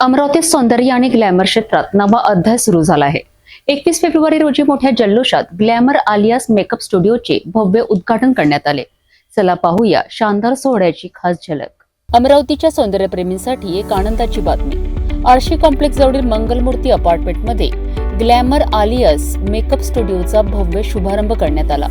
अमरावतीत सौंदर्य आणि ग्लॅमर क्षेत्रात नवा अध्याय सुरू झाला आहे. एकवीस फेब्रुवारी रोजी मोठ्या जल्लोषात ग्लॅमर आलियास मेकअप स्टुडिओचे भव्य उद्घाटन करण्यात आले. चला पाहूया शानदार सोहळ्याची खास झलक. अमरावतीच्या सौंदर्यप्रेमींसाठी एक आनंदाची बातमी. आळशी कॉम्प्लेक्स जवळील मंगलमूर्ती अपार्टमेंटमध्ये ग्लॅमर आलियास मेकअप स्टुडिओचा भव्य शुभारंभ करण्यात आला.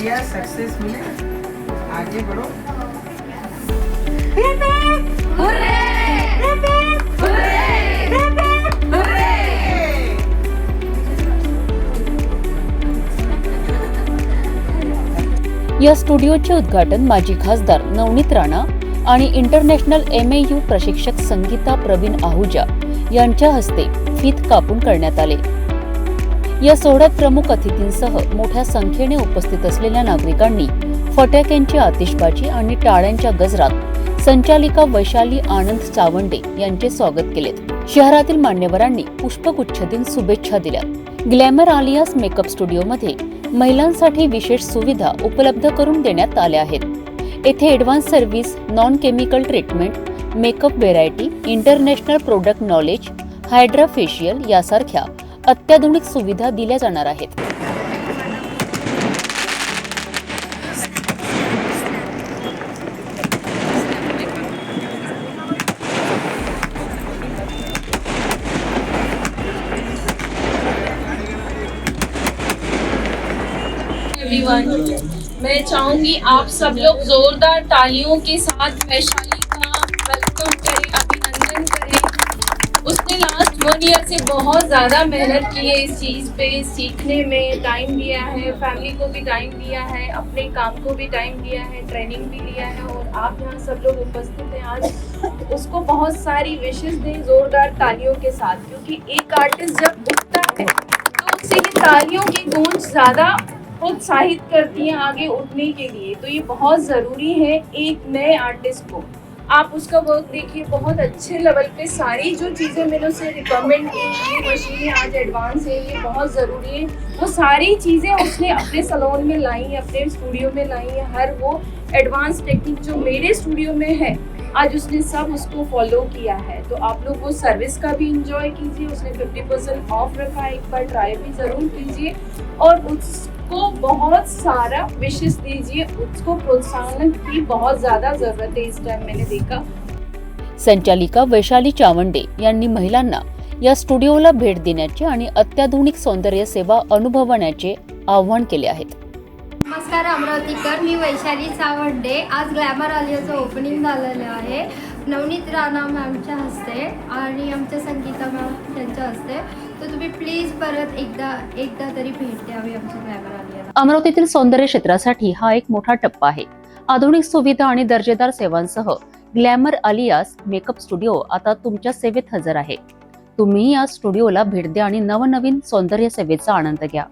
बढ़िया सक्सेस मिले। आगे बढ़ो। या स्टुडिओचे उद्घाटन माजी खासदार नवनीत राणा आणि इंटरनॅशनल एम यू प्रशिक्षक संगीता प्रवीण आहुजा यांच्या हस्ते फीत कापून करण्यात आले. या सोहळ्यात प्रमुख अतिथींसह मोठ्या संख्येने उपस्थित असलेल्या नागरिकांनी फटाक्यांची आतिषबाजी आणि टाळ्यांच्या गजरात संचालिका वैशाली आनंद चावंडे यांचे स्वागत केले. शहरातील मान्यवरांनी पुष्पगुच्छ दिन शुभेच्छा दिल्या. ग्लॅमर आलियास मेकअप स्टुडिओमध्ये महिलांसाठी विशेष सुविधा उपलब्ध करून देण्यात आल्या आहेत. येथे advance service non chemical treatment makeup variety international product knowledge hydra facial यासारख्या अत्याधुनिक सुविधा दिल्या जाणार आहेत. मैं चाहूँगी आप सब लोग जोरदार तालियों के साथ वैशाली का वेलकम करें। उसने लास्ट वन ईयर से बहुत ज़्यादा मेहनत की है इस चीज़ पे, सीखने में टाइम दिया है फैमिली को भी टाइम दिया है, अपने काम को भी टाइम दिया है ट्रेनिंग भी लिया है और आप यहाँ सब लोग उपस्थित हैं आज। उसको बहुत सारी विशेष दें जोरदार तालियों के साथ, क्योंकि एक आर्टिस्ट जब उठता है तो उससे ये तालियों की गूंज ज़्यादा प्रोत्साहित करती हैं आगे उठने के लिए। तो ये बहुत ज़रूरी है एक नए आर्टिस्ट को। आप उसका वर्क देखिए, बहुत अच्छे लेवल पे सारी जो चीज़ें मैंने उसे रिकमेंड की, ये मशीन आज एडवांस है, ये बहुत ज़रूरी है। वो सारी चीज़ें उसने अपने सलोन में लाई अपने स्टूडियो में लाई हैं, हर वो एडवांस टेक्निक जो मेरे स्टूडियो में है आज उसने सब उसको फॉलो किया है। तो आप लोग वो सर्विस का भी इंजॉय कीजिए उसने 50% परसेंट ऑफ रखा है। एक बार ट्राई भी ज़रूर कीजिए और उसको बहुत सारा विशेष दीजिए। उसको प्रोत्साहन की बहुत ज़्यादा ज़रूरत है इस टाइम मैंने देखा। संचालिका वैशाली चावंडे यांनी महिलांना या स्टुडिओला भेट देण्याचे आणि अत्याधुनिक सौंदर्य सेवा अनुभवण्याचे आवाहन केले आहेत. नमस्कार अमरावतीकर मी वैशाली सावंडे. आज ग्लॅमर आलियाचं ओपनिंग झालेलं आहे. नवनीत राणा मॅमच्या हस्ते आणि आमच्या संगीता मॅम त्यांच्या हस्ते. तर तुम्ही प्लीज परत एकदा एकदा तरी भेट द्यावी आमच्या ग्लॅमर आलिया अमरावतीतील सौंदर्य क्षेत्रासाठी हा एक मोठा टप्पा आहे. आधुनिक सुविधा आणि दर्जेदार सेवांसह ग्लॅमर आलियास मेकअप स्टुडिओ आता तुमच्या सेवेत हजर आहे. तुम्ही या स्टुडिओला भेट द्या आणि नवनवीन सौंदर्य सेवेचा आनंद घ्या.